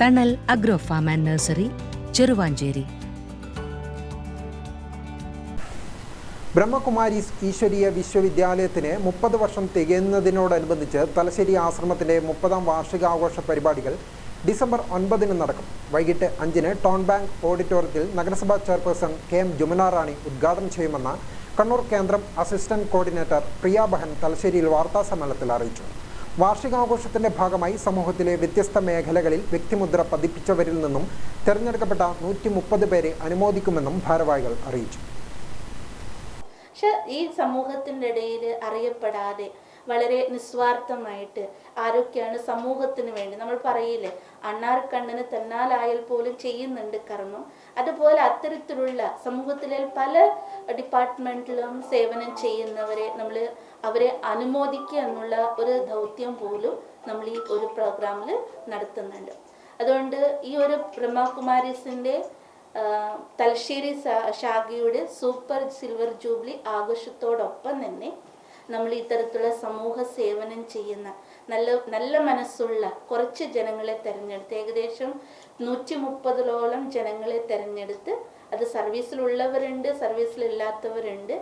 Thanal agro farm and nursery Cheruvanchery Brahma Kumaris ഈശ്വരീയ വിശ്വവിദ്യാലയത്തിന് മുപ്പത് വർഷം തികയുന്നതിനോടനുബന്ധിച്ച് തലശ്ശേരി ആശ്രമത്തിന്റെ മുപ്പതാം വാർഷികാഘോഷ പരിപാടികൾ ഡിസംബർ ഒൻപതിന് നടക്കും വൈകിട്ട് അഞ്ചിന് ടൗൺ ബാങ്ക് ഓഡിറ്റോറിയത്തിൽ നഗരസഭാ chairperson K M Jumana Rani ഉദ്ഘാടനം ചെയ്യുമെന്ന് കണ്ണൂർ കേന്ദ്രം അസിസ്റ്റന്റ് കോർഡിനേറ്റർ പ്രിയ ബഹൻ തലശ്ശേരിയിൽ വാർത്താസമ്മേളനത്തിൽ അറിയിച്ചു വാർഷികാഘോഷത്തിന്റെ ഭാഗമായി സമൂഹത്തിലെ വ്യത്യസ്ത മേഖലകളിൽ വ്യക്തിമുദ്ര പതിപ്പിച്ചവരിൽ നിന്നും തെരഞ്ഞെടുക്കപ്പെട്ട നൂറ്റി മുപ്പത് പേരെ അനുമോദിക്കുമെന്നും ഭാരവാഹികൾ അറിയിച്ചു. പക്ഷെ ഈ സമൂഹത്തിന്റെ ഇടയിൽ അറിയപ്പെടാതെ വളരെ നിസ്വാർത്ഥമായിട്ട് ആരൊക്കെയാണ് സമൂഹത്തിന് വേണ്ടി. നമ്മൾ പറയില്ലേ അണ്ണാർ കണ്ണന് തന്നാലായാൽ പോലും ചെയ്യുന്നുണ്ട് കർമ്മം. അതുപോലെ അത്തരത്തിലുള്ള സമൂഹത്തിലെ പല ഡിപ്പാർട്ട്മെന്റിലും സേവനം ചെയ്യുന്നവരെ നമ്മൾ അവരെ അനുമോദിക്കുക എന്നുള്ള ഒരു ദൗത്യം പോലും നമ്മൾ ഈ ഒരു പ്രോഗ്രാമിൽ നടത്തുന്നുണ്ട്. അതുകൊണ്ട് ഈ ഒരു ബ്രഹ്മകുമാരീസിന്റെ ആഹ് തലശ്ശേരി ശാഖയുടെ സൂപ്പർ സിൽവർ ജൂബിലി ആഘോഷത്തോടൊപ്പം തന്നെ നമ്മൾ ഇത്തരത്തിലുള്ള സമൂഹ സേവനം ചെയ്യുന്ന നല്ല നല്ല മനസ്സുള്ള കുറച്ച് ജനങ്ങളെ തിരഞ്ഞെടുത്ത് ഏകദേശം നൂറ്റി മുപ്പതിലോളം ജനങ്ങളെ തിരഞ്ഞെടുത്ത് അത് സർവീസിലുള്ളവരുണ്ട് സർവീസിലില്ലാത്തവരുണ്ട്.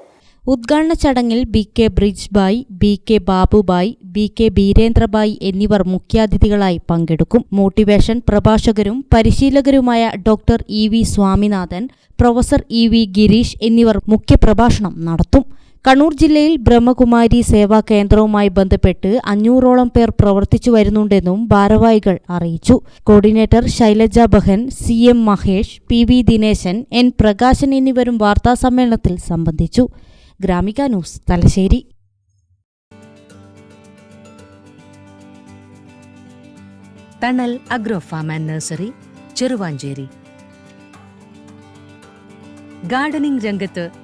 ഉദ്ഘാടന ചടങ്ങിൽ B K Brij Bhai B K Babubhai B K Birendrabhai എന്നിവർ മുഖ്യാതിഥികളായി പങ്കെടുക്കും. മോട്ടിവേഷൻ പ്രഭാഷകരും പരിശീലകരുമായ doctor E V Swaminathan professor E V Girish എന്നിവർ മുഖ്യപ്രഭാഷണം നടത്തും. കണ്ണൂർ ജില്ലയിൽ ബ്രഹ്മകുമാരി സേവാ കേന്ദ്രവുമായി ബന്ധപ്പെട്ട് അഞ്ഞൂറോളം പേർ പ്രവർത്തിച്ചു വരുന്നുണ്ടെന്നും ഭാരവാഹികൾ അറിയിച്ചു. Coordinator Shailaja Behan C M Mahesh P V Dineshan N Prakashan എന്നിവരും വാർത്താസമ്മേളനത്തിൽ സംബന്ധിച്ചു. Gramika news Thalassery. Thanal agro farm and nursery Cheruvanchery. Gardening രംഗത്ത്